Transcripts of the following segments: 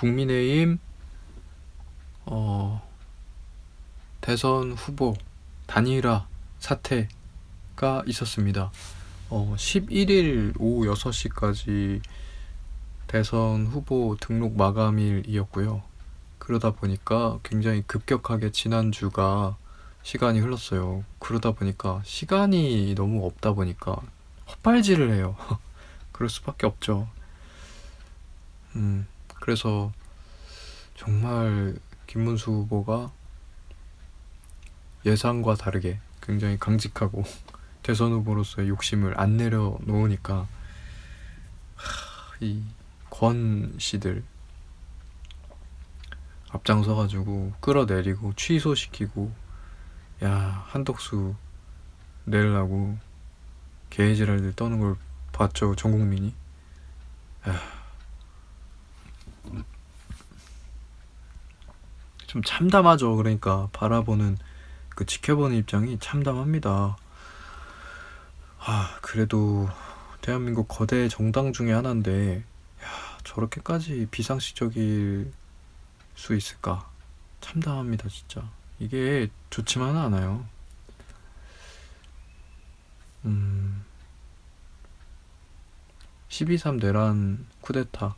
국민의힘 어, 대선 후보 단일화 사태가 있었습니다. 어, 11일 오후 6시까지 대선 후보 등록 마감일이었고요. 그러다 보니까 굉장히 급격하게 지난주가 시간이 흘렀어요. 그러다 보니까 시간이 너무 없다 보니까 헛발질을 해요. 그럴 수밖에 없죠. 음, 그래서 정말 김문수 후보가 예상과 다르게 굉장히 강직하고 대선 후보로서의 욕심을 안 내려놓으니까 이 권 씨들 앞장서가지고 끌어내리고 취소시키고 야 한덕수 내려고 개지랄들 떠는 걸 봤죠 전 국민이 야. 좀 참담하죠. 그러니까 바라보는 그 지켜보는 입장이 참담합니다. 아 그래도 대한민국 거대 정당 중에 하나인데 야 저렇게까지 비상식적일 수 있을까? 참담합니다 진짜. 이게 좋지만은 않아요. 음. 12.3 내란 쿠데타와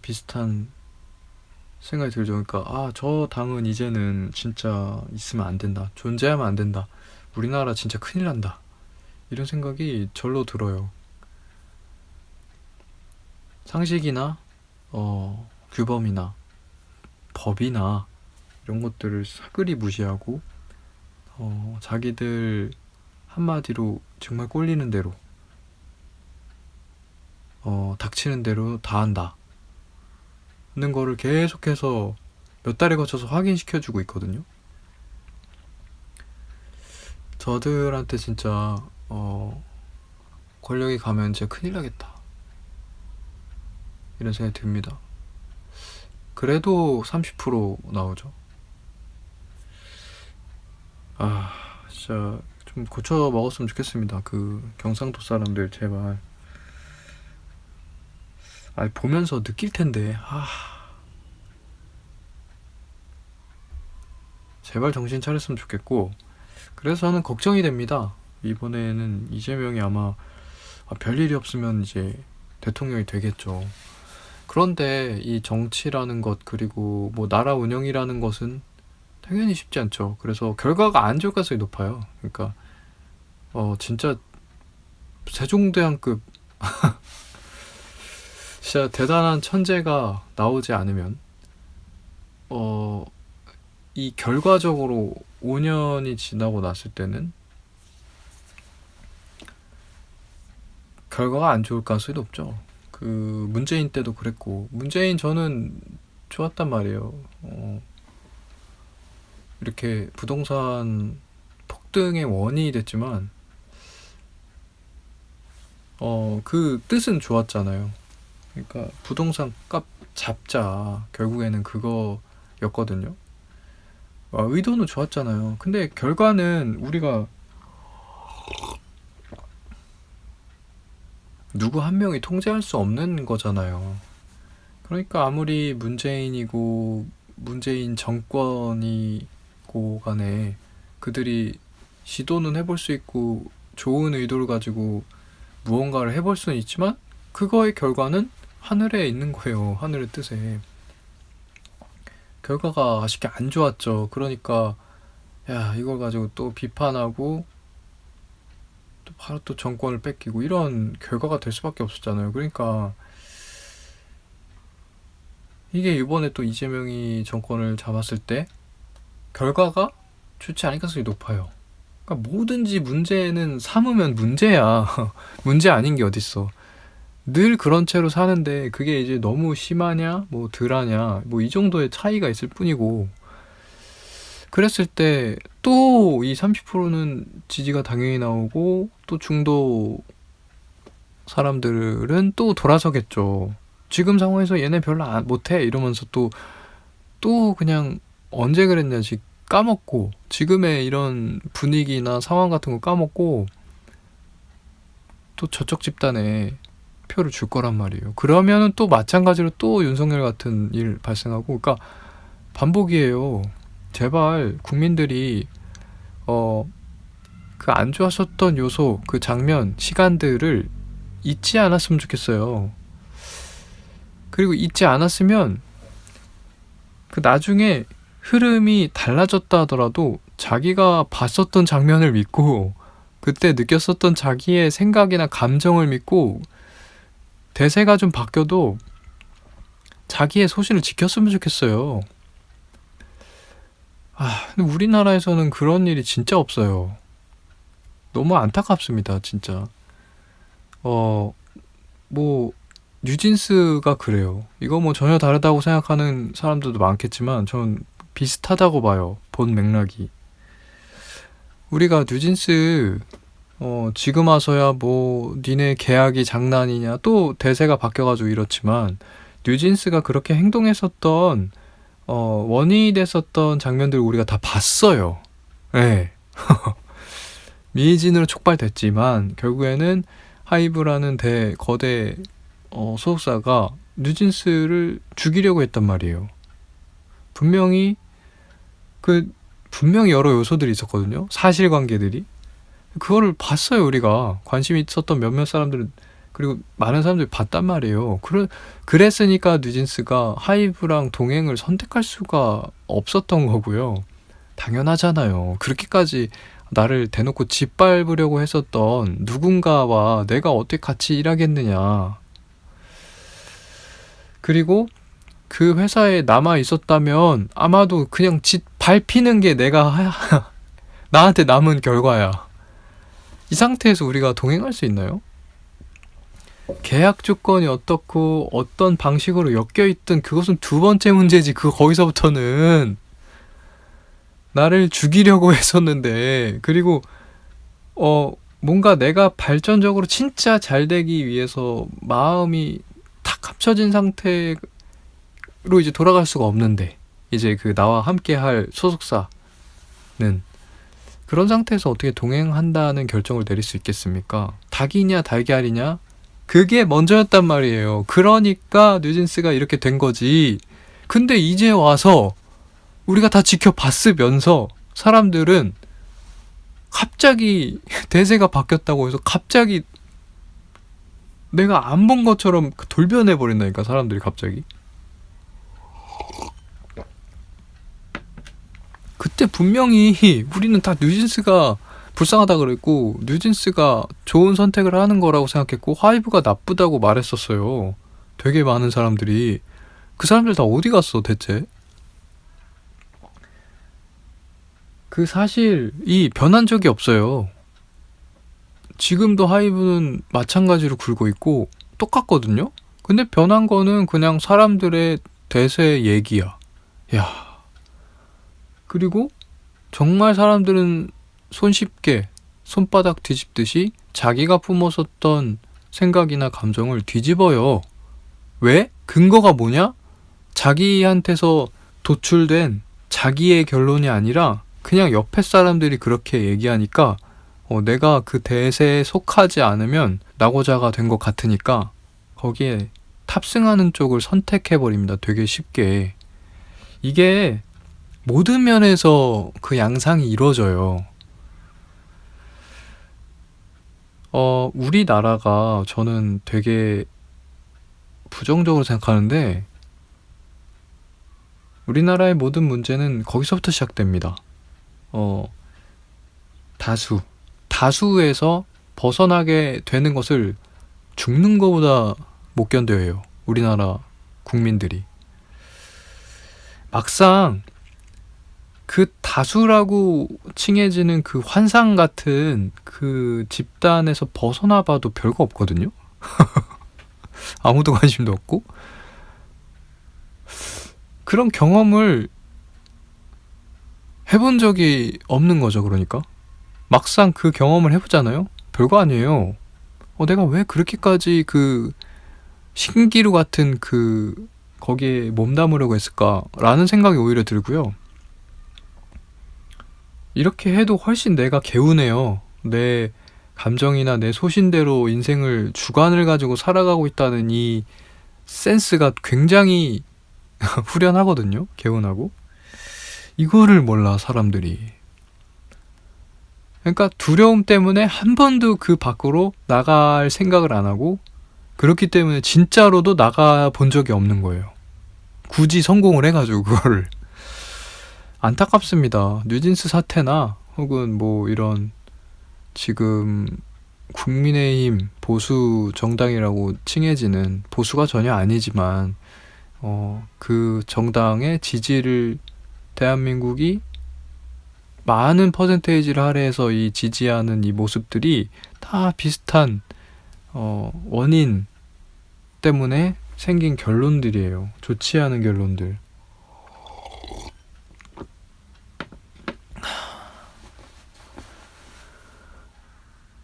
비슷한 생각이 들죠. 그러니까 아, 저 당은 이제는 진짜 있으면 안 된다. 존재하면 안 된다. 우리나라 진짜 큰일 난다. 이런 생각이 절로 들어요. 상식이나 어, 규범이나 법이나 이런 것들을 사그리 무시하고 어, 자기들 한마디로 정말 꼴리는 대로 어, 닥치는 대로 다 한다. 는 거를 계속해서 몇 달에 거쳐서 확인시켜 주고 있거든요. 저들한테 진짜 어, 권력이 가면 진짜 큰일 나겠다. 이런 생각이 듭니다. 그래도 30% 나오죠. 아, 진짜 좀 고쳐 먹었으면 좋겠습니다. 그 경상도 사람들 제발. 아, 보면서 느낄 텐데. 아. 제발 정신 차렸으면 좋겠고. 그래서 저는 걱정이 됩니다. 이번에는 이재명이 아마 아, 별일이 없으면 이제 대통령이 되겠죠. 그런데 이 정치라는 것 그리고 뭐 나라 운영이라는 것은 당연히 쉽지 않죠. 그래서 결과가 안 좋을 가능성이 높아요. 그러니까 어 진짜 세종대왕급 진짜 대단한 천재가 나오지 않으면 어 이 결과적으로 5년이 지나고 났을 때는 결과가 안 좋을 가능성이 높죠. 그 문재인 때도 그랬고 문재인 저는 좋았단 말이에요. 어, 이렇게 부동산 폭등의 원인이 됐지만 어, 그 뜻은 좋았잖아요. 그러니까 부동산 값 잡자 결국에는 그거였거든요. 아, 의도는 좋았잖아요. 근데 결과는 우리가 누구 한 명이 통제할 수 없는 거잖아요. 그러니까 아무리 문재인이고 문재인 정권이고 간에 그들이 시도는 해볼 수 있고 좋은 의도를 가지고 무언가를 해볼 수는 있지만 그거의 결과는 하늘에 있는 거예요. 하늘의 뜻에. 결과가 아쉽게 안 좋았죠. 그러니까 야 이걸 가지고 또 비판하고 또 바로 또 정권을 뺏기고 이런 결과가 될 수밖에 없었잖아요. 그러니까 이게 이번에 또 이재명이 정권을 잡았을 때 결과가 좋지 않을 가능성이 높아요. 그러니까 뭐든지 문제는 삼으면 문제야. 문제 아닌 게 어딨어. 늘 그런 채로 사는데 그게 이제 너무 심하냐, 뭐 덜하냐, 뭐 이 정도의 차이가 있을 뿐이고 그랬을 때 또 이 30%는 지지가 당연히 나오고 또 중도 사람들은 또 돌아서겠죠. 지금 상황에서 얘네 별로 안, 못해 이러면서 또또 그냥 언제 그랬냐지 까먹고 지금의 이런 분위기나 상황 같은 거 까먹고 또 저쪽 집단에 표를 줄 거란 말이에요. 그러면은 또 마찬가지로 또 윤석열 같은 일 발생하고, 그러니까 반복이에요. 제발 국민들이 어 그 안 좋았었던 요소, 그 장면, 시간들을 잊지 않았으면 좋겠어요. 그리고 잊지 않았으면 그 나중에 흐름이 달라졌다 하더라도 자기가 봤었던 장면을 믿고 그때 느꼈었던 자기의 생각이나 감정을 믿고 대세가 좀 바뀌어도 자기의 소신을 지켰으면 좋겠어요. 아, 근데 우리나라에서는 그런 일이 진짜 없어요. 너무 안타깝습니다, 진짜. 어, 뭐, 뉴진스가 그래요. 이거 뭐 전혀 다르다고 생각하는 사람들도 많겠지만, 전 비슷하다고 봐요. 본 맥락이. 우리가 뉴진스, 어, 지금 와서야 뭐, 니네 계약이 장난이냐, 또 대세가 바뀌어가지고 이렇지만, 뉴진스가 그렇게 행동했었던, 어, 원인이 됐었던 장면들 우리가 다 봤어요. 예. 네. 미진으로 촉발됐지만, 결국에는 하이브라는 대, 거대, 어, 소속사가 뉴진스를 죽이려고 했단 말이에요. 분명히, 그, 분명히 여러 요소들이 있었거든요. 사실관계들이. 그거를 봤어요, 우리가. 관심 있었던 몇몇 사람들은, 그리고 많은 사람들이 봤단 말이에요. 그래, 그랬으니까 뉴진스가 하이브랑 동행을 선택할 수가 없었던 거고요. 당연하잖아요. 그렇게까지 나를 대놓고 짓밟으려고 했었던 누군가와 내가 어떻게 같이 일하겠느냐. 그리고 그 회사에 남아 있었다면 아마도 그냥 짓 밟히는 게 내가 나한테 남은 결과야. 이 상태에서 우리가 동행할 수 있나요? 계약 조건이 어떻고 어떤 방식으로 엮여 있든 그것은 두 번째 문제지. 그 거기서부터는 나를 죽이려고 했었는데 그리고 어 뭔가 내가 발전적으로 진짜 잘 되기 위해서 마음이 탁 합쳐진 상태로 이제 돌아갈 수가 없는데 이제 그 나와 함께 할 소속사는 그런 상태에서 어떻게 동행한다는 결정을 내릴 수 있겠습니까? 닭이냐 달걀이냐? 그게 먼저였단 말이에요. 그러니까 뉴진스가 이렇게 된 거지. 근데 이제 와서 우리가 다 지켜봤으면서 사람들은 갑자기 대세가 바뀌었다고 해서 갑자기 내가 안 본 것처럼 돌변해 버린다니까 사람들이 갑자기. 그때 분명히 우리는 다 뉴진스가 불쌍하다 그랬고 뉴진스가 좋은 선택을 하는 거라고 생각했고 하이브가 나쁘다고 말했었어요. 되게 많은 사람들이 그 사람들 다 어디 갔어 대체? 그 사실이 변한 적이 없어요. 지금도 하이브는 마찬가지로 굴고 있고 똑같거든요. 근데 변한 거는 그냥 사람들의 대세 얘기야. 야. 그리고 정말 사람들은 손쉽게 손바닥 뒤집듯이 자기가 품었었던 생각이나 감정을 뒤집어요. 왜? 근거가 뭐냐? 자기한테서 도출된 자기의 결론이 아니라 그냥 옆에 사람들이 그렇게 얘기하니까 어, 내가 그 대세에 속하지 않으면 나고자가 된 것 같으니까 거기에 탑승하는 쪽을 선택해버립니다. 되게 쉽게. 이게 모든 면에서 그 양상이 이루어져요. 어, 우리나라가 저는 되게 부정적으로 생각하는데, 우리나라의 모든 문제는 거기서부터 시작됩니다. 어, 다수. 다수에서 벗어나게 되는 것을 죽는 것보다 못 견뎌요. 우리나라 국민들이. 막상 그 다수라고 칭해지는 그 환상 같은 그 집단에서 벗어나 봐도 별거 없거든요. 아무도 관심도 없고. 그런 경험을 해본 적이 없는 거죠, 그러니까. 막상 그 경험을 해보잖아요? 별거 아니에요. 어, 내가 왜 그렇게까지 그 신기루 같은 그 거기에 몸담으려고 했을까라는 생각이 오히려 들고요. 이렇게 해도 훨씬 내가 개운해요. 내 감정이나 내 소신대로 인생을 주관을 가지고 살아가고 있다는 이 센스가 굉장히 후련하거든요. 개운하고. 이거를 몰라, 사람들이. 그러니까 두려움 때문에 한 번도 그 밖으로 나갈 생각을 안 하고 그렇기 때문에 진짜로도 나가 본 적이 없는 거예요. 굳이 성공을 해가지고 그거를. 안타깝습니다. 뉴진스 사태나 혹은 뭐 이런 지금 국민의힘 보수 정당이라고 칭해지는 보수가 전혀 아니지만 어, 그 정당의 지지를 대한민국이 많은 퍼센테이지를 할애해서 이 지지하는 이 모습들이 다 비슷한 어, 원인 때문에 생긴 결론들이에요. 좋지 않은 결론들.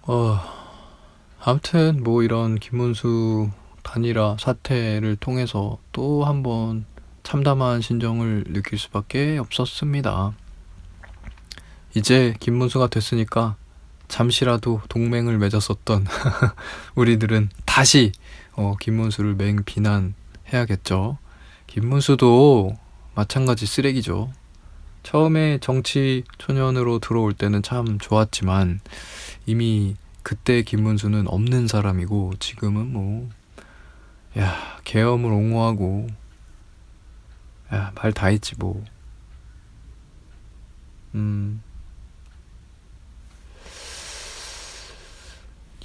어, 아무튼 뭐 이런 김문수 단일화 사태를 통해서 또 한 번 참담한 심정을 느낄 수밖에 없었습니다. 이제 김문수가 됐으니까 잠시라도 동맹을 맺었었던 우리들은 다시 어, 김문수를 맹 비난해야겠죠. 김문수도 마찬가지 쓰레기죠. 처음에 정치 초년으로 들어올 때는 참 좋았지만 이미 그때 김문수는 없는 사람이고 지금은 뭐 야, 계엄을 옹호하고 야, 말 다 했지 뭐. 음.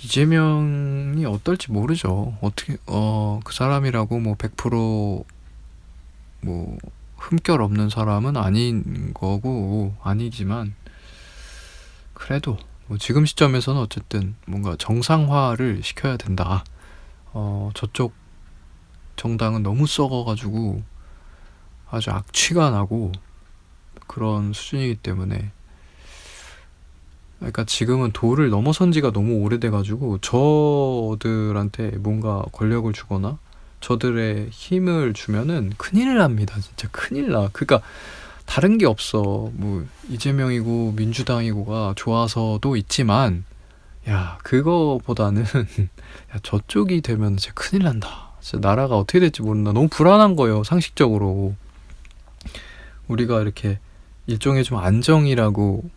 이재명이 어떨지 모르죠. 어떻게 어 그 사람이라고 뭐 100%뭐 흠결 없는 사람은 아닌 거고 아니지만 그래도 뭐 지금 시점에서는 어쨌든 뭔가 정상화를 시켜야 된다. 어 저쪽 정당은 너무 썩어가지고 아주 악취가 나고 그런 수준이기 때문에 그러니까 지금은 도를 넘어선 지가 너무 오래돼가지고 저들한테 뭔가 권력을 주거나 저들의 힘을 주면은 큰일 납니다. 진짜 큰일 나. 그러니까 다른 게 없어. 뭐 이재명이고 민주당이고가 좋아서도 있지만 야 그거보다는 야 저쪽이 되면 진짜 큰일 난다. 진짜 나라가 어떻게 될지 모른다. 너무 불안한 거예요. 상식적으로 우리가 이렇게 일종의 좀 안정이라고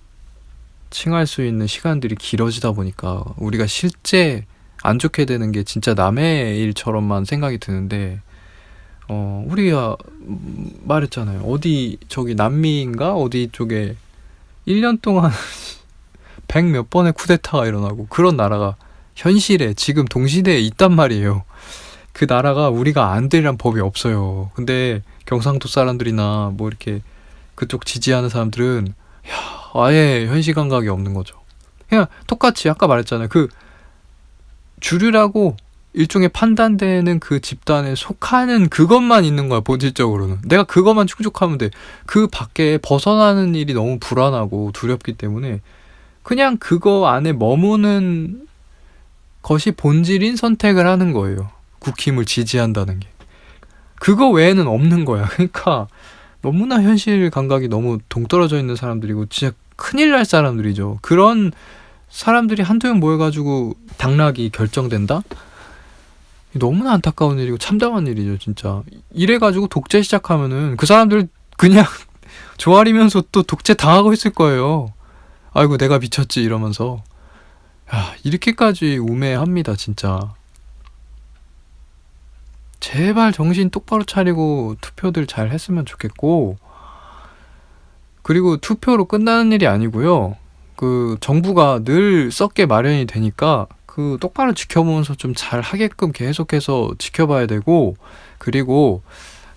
칭할 수 있는 시간들이 길어지다 보니까 우리가 실제 안 좋게 되는 게 진짜 남의 일처럼만 생각이 드는데 어 우리가 말했잖아요. 어디 저기 남미인가 어디 쪽에 1년 동안 100 몇 번의 쿠데타가 일어나고 그런 나라가 현실에 지금 동시대에 있단 말이에요. 그 나라가 우리가 안 되리란 법이 없어요. 근데 경상도 사람들이나 뭐 이렇게 그쪽 지지하는 사람들은 야, 아예 현실 감각이 없는 거죠. 그냥 똑같이 아까 말했잖아요. 그 주류라고 일종의 판단되는 그 집단에 속하는 그것만 있는 거야, 본질적으로는. 내가 그것만 충족하면 돼. 그 밖에 벗어나는 일이 너무 불안하고 두렵기 때문에 그냥 그거 안에 머무는 것이 본질인 선택을 하는 거예요. 국힘을 지지한다는 게. 그거 외에는 없는 거야. 그러니까 너무나 현실 감각이 너무 동떨어져 있는 사람들이고 진짜 큰일 날 사람들이죠. 그런 사람들이 한두 명 모여가지고 당락이 결정된다? 너무나 안타까운 일이고 참담한 일이죠, 진짜. 이래가지고 독재 시작하면은 그 사람들 그냥 조아리면서 또 독재 당하고 있을 거예요. 아이고, 내가 미쳤지, 이러면서. 야, 이렇게까지 우매합니다, 진짜. 제발 정신 똑바로 차리고 투표들 잘 했으면 좋겠고, 그리고 투표로 끝나는 일이 아니고요. 그 정부가 늘 썩게 마련이 되니까 그 똑바로 지켜보면서 좀 잘 하게끔 계속해서 지켜봐야 되고 그리고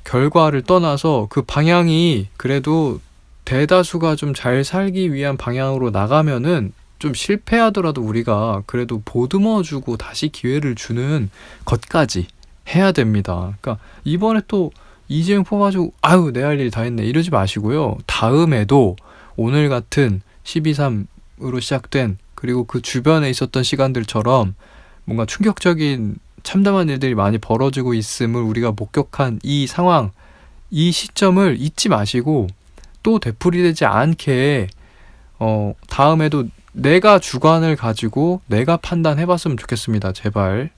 결과를 떠나서 그 방향이 그래도 대다수가 좀 잘 살기 위한 방향으로 나가면은 좀 실패하더라도 우리가 그래도 보듬어 주고 다시 기회를 주는 것까지 해야 됩니다. 그러니까 이번에 또 이재용 뽑아주고 아유 내 할 일 다 했네 이러지 마시고요. 다음에도 오늘 같은 12.3으로 시작된 그리고 그 주변에 있었던 시간들처럼 뭔가 충격적인 참담한 일들이 많이 벌어지고 있음을 우리가 목격한 이 상황, 이 시점을 잊지 마시고 또 되풀이되지 않게 어 다음에도 내가 주관을 가지고 내가 판단해 봤으면 좋겠습니다. 제발.